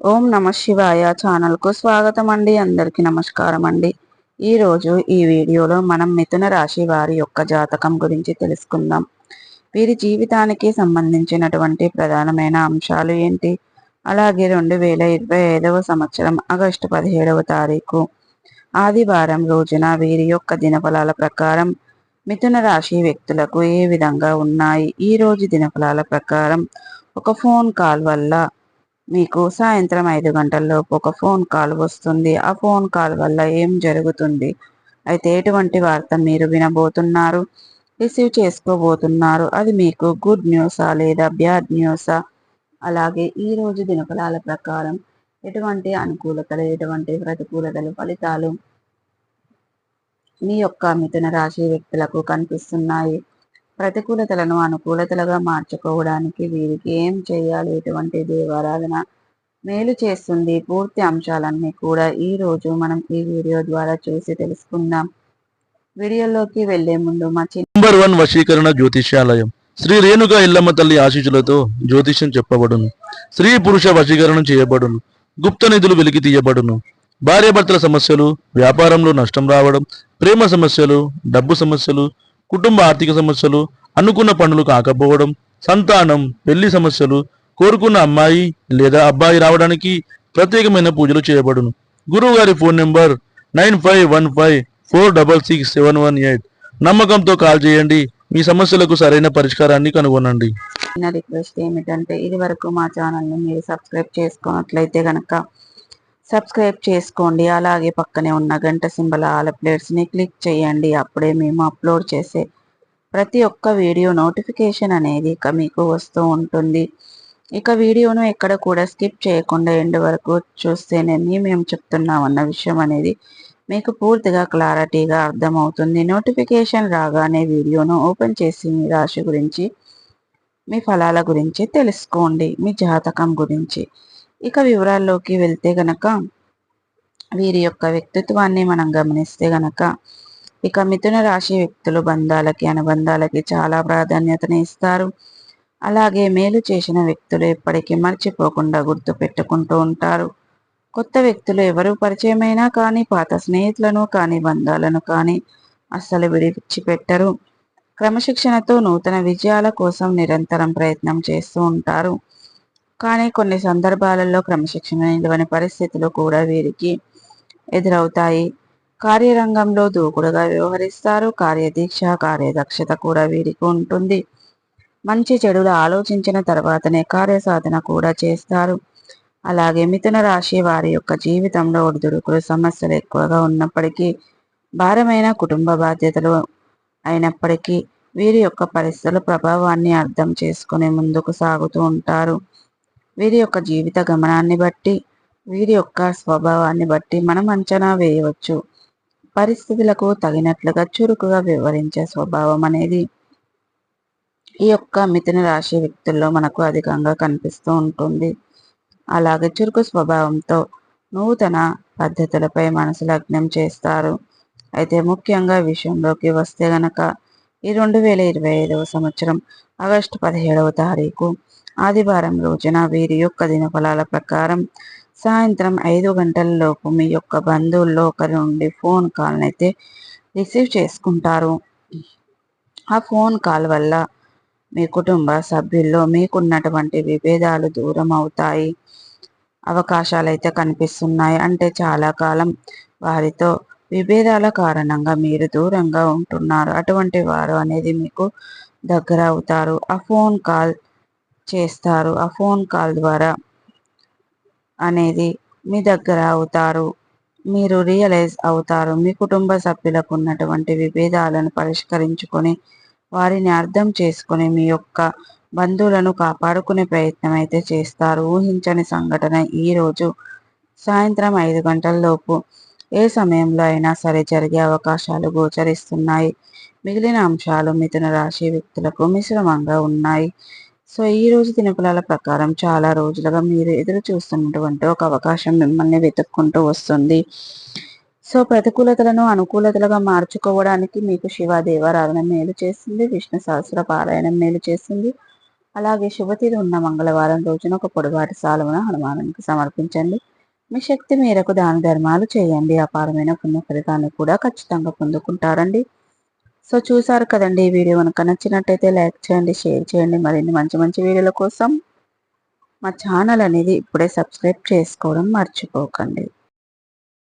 ఓం నమ శివాయ ఛానల్కు స్వాగతం అండి అందరికీ నమస్కారం అండి ఈరోజు ఈ వీడియోలో మనం మిథున రాశి వారి యొక్క జాతకం గురించి తెలుసుకుందాం. వీరి జీవితానికి సంబంధించినటువంటి ప్రధానమైన అంశాలు ఏంటి? అలాగే రెండు వేల ఇరవై ఐదవ సంవత్సరం ఆగస్టు పదిహేడవ తారీఖు ఆదివారం రోజున వీరి యొక్క దినఫలాల ప్రకారం మిథున రాశి వ్యక్తులకు ఏ విధంగా ఉన్నాయి? ఈ రోజు దినఫలాల ప్రకారం ఒక ఫోన్ కాల్ వల్ల మీకు సాయంత్రం ఐదు గంటల్లోపు ఒక ఫోన్ కాల్ వస్తుంది. ఆ ఫోన్ కాల్ వల్ల ఏం జరుగుతుంది? అయితే ఎటువంటి వార్త మీరు వినబోతున్నారు? రిసీవ్ చేసుకోబోతున్నారు. అది మీకు గుడ్ న్యూసా లేదా బ్యాడ్ న్యూసా? అలాగే ఈ రోజు దినఫలాల ప్రకారం ఎటువంటి అనుకూలతలు ఎటువంటి ప్రతికూలతలు ఫలితాలు మీ యొక్క మిథున రాశి వ్యక్తులకు కనిపిస్తున్నాయి? ప్రతికూలతలను అనుకూలతలుగా మార్చుకోవడానికి వీరికి ఏం చేయాలి? ఎటువంటి దేవారాధన మేలు చేస్తుంది? పూర్తి అంశాలన్నీ కూడా ఈ రోజు మనం ఈ వీడియో ద్వారా చూసి తెలుసుకుందాం. వీడియోలోకి వెళ్ళే ముందు మా నంబర్ వన్ వశీకరణ జ్యోతిష్యాలయం. శ్రీ రేణుక ఇల్లమ్మ తల్లి ఆశీస్సులతో జ్యోతిష్యం చెప్పబడును. స్త్రీ పురుష వశీకరణం చేయబడును. గుప్త నిధులు వెలికి తీయబడును. భార్యాభర్తల సమస్యలు వ్యాపారంలో నష్టం రావడం ప్రేమ సమస్యలు డబ్బు సమస్యలు కుటుంబ ఆర్థిక సమస్యలు అనుకున్న పనులు కాకపోవడం సంతానం పెళ్ళి సమస్యలు కోరుకున్న అమ్మాయి లేదా అబ్బాయి రావడానికి ప్రత్యేకమైన పూజలు చేయబడును. గురువు గారి phone number nine five one five four double six seven one eight. నమ్మకంతో కాల్ చేయండి మీ సమస్యలకు సరైన పరిష్కారాన్ని కనుగొనండి. నా రిక్వెస్ట్ ఏమిటంటే ఇది వరకు మా ఛానల్ని మీరు సబ్స్క్రైబ్ చేసుకున్నట్లయితే కనుక సబ్స్క్రైబ్ చేసుకోండి. అలాగే పక్కనే ఉన్న గంట సింబల్ ఆల్ ప్లేట్స్ని క్లిక్ చేయండి. అప్పుడే మేము అప్లోడ్ చేసే ప్రతి ఒక్క వీడియో నోటిఫికేషన్ అనేది ఇక మీకు వస్తూ ఉంటుంది. ఇక వీడియోను ఎక్కడ కూడా స్కిప్ చేయకుండా ఎండ్ వరకు చూస్తేనే మేము చెప్తున్నాం అన్న విషయం అనేది మీకు పూర్తిగా క్లారిటీగా అర్థమవుతుంది. నోటిఫికేషన్ రాగానే వీడియోను ఓపెన్ చేసి మీ రాశి గురించి మీ ఫలాల గురించి తెలుసుకోండి. మీ జాతకం గురించి. ఇక వివరాల్లోకి వెళ్తే గనక వీరి యొక్క వ్యక్తిత్వాన్ని మనం గమనిస్తే గనక ఇక మిథున రాశి వ్యక్తులు బంధాలకి అనుబంధాలకి చాలా ప్రాధాన్యతని ఇస్తారు. అలాగే మేలు చేసిన వ్యక్తులు ఎప్పటికీ మర్చిపోకుండా గుర్తు పెట్టుకుంటూ ఉంటారు. కొత్త వ్యక్తులు ఎవరు పరిచయమైనా కానీ పాత స్నేహితులను కానీ బంధాలను కానీ అస్సలు విడిచిపెట్టరు. క్రమశిక్షణతో నూతన విజయాల కోసం నిరంతరం ప్రయత్నం చేస్తూ ఉంటారు. కానీ కొన్ని సందర్భాలలో క్రమశిక్షణ నిలవని పరిస్థితులు కూడా వీరికి ఎదురవుతాయి. కార్యరంగంలో దూకుడుగా వ్యవహరిస్తారు. కార్యదీక్ష కార్యదక్షత కూడా వీరికి ఉంటుంది. మంచి చెడులు ఆలోచించిన తర్వాతనే కార్యసాధన కూడా చేస్తారు. అలాగే మిథున రాశి వారి యొక్క జీవితంలో ఒడిదుడుకులు సమస్యలు ఎక్కువగా ఉన్నప్పటికీ భారమైన కుటుంబ బాధ్యతలు అయినప్పటికీ వీరి యొక్క పరిస్థితుల ప్రభావాన్ని అర్థం చేసుకుని ముందుకు సాగుతూ ఉంటారు. వీరి యొక్క జీవిత గమనాన్ని బట్టి వీరి యొక్క స్వభావాన్ని బట్టి మనం అంచనా వేయవచ్చు. పరిస్థితులకు తగినట్లుగా చురుకుగా వివరించే స్వభావం అనేది ఈ యొక్క మిథున రాశి వ్యక్తుల్లో మనకు అధికంగా కనిపిస్తూ ఉంటుంది. అలాగే చురుకు స్వభావంతో నూతన పద్ధతులపై మనసు లగ్నం చేస్తారు. అయితే ముఖ్యంగా విషయంలోకి వస్తే గనక ఈ రెండు వేల ఇరవై ఐదవ సంవత్సరం ఆగస్టు పదిహేడవ తారీఖు ఆదివారం రోజున వీరి యొక్క దినఫలాల ప్రకారం సాయంత్రం ఐదు గంటలలోపు మీ యొక్క బంధువుల్లో ఒకరి నుండి ఫోన్ కాల్ని అయితే రిసీవ్ చేసుకుంటారు. ఆ ఫోన్ కాల్ వల్ల మీ కుటుంబ సభ్యుల్లో మీకున్నటువంటి విభేదాలు దూరం అవుతాయి. అవకాశాలు అయితే కనిపిస్తున్నాయి. అంటే చాలా కాలం వారితో విభేదాల కారణంగా మీరు దూరంగా ఉంటున్నారు. అటువంటి వారు అనేది మీకు దగ్గర అవుతారు. ఆ ఫోన్ కాల్ చేస్తారు. ఆ ఫోన్ కాల్ ద్వారా అనేది మీ దగ్గర అవుతారు. మీరు రియలైజ్ అవుతారు. మీ కుటుంబ సభ్యులకు ఉన్నటువంటి విభేదాలను పరిష్కరించుకొని వారిని అర్థం చేసుకుని మీ యొక్క బంధువులను కాపాడుకునే ప్రయత్నం అయితే చేస్తారు. ఊహించని సంఘటన ఈరోజు సాయంత్రం ఐదు గంటల లోపు ఏ సమయంలో అయినా సరే జరిగే అవకాశాలు గోచరిస్తున్నాయి. మిగిలిన అంశాలు మిథున రాశి వ్యక్తులకు మిశ్రమంగా ఉన్నాయి. సో ఈ రోజు దినఫలాల ప్రకారం చాలా రోజులుగా మీరు ఎదురు చూస్తున్నటువంటి ఒక అవకాశం మిమ్మల్ని వెతుక్కుంటూ వస్తుంది. సో ప్రతికూలతలను అనుకూలతలుగా మార్చుకోవడానికి మీకు శివ దేవారాధన మేలు చేసింది విష్ణు సహస్ర పారాయణం మేలు చేసింది అలాగే శుభతిథి ఉన్న మంగళవారం రోజున ఒక పొడవాటి సాలువను హనుమానునికి సమర్పించండి. మీ శక్తి మేరకు దాన ధర్మాలు చేయండి. అపారమైన పుణ్య ఫలితాన్ని కూడా ఖచ్చితంగా పొందుకుంటారండి. సో చూసారు కదండి ఈ వీడియో కనుక నచ్చినట్టయితే లైక్ చేయండి షేర్ చేయండి. మరిన్ని మంచి మంచి వీడియోల కోసం మా ఛానల్ అనేది ఇప్పుడే సబ్స్క్రైబ్ చేసుకోవడం మర్చిపోకండి.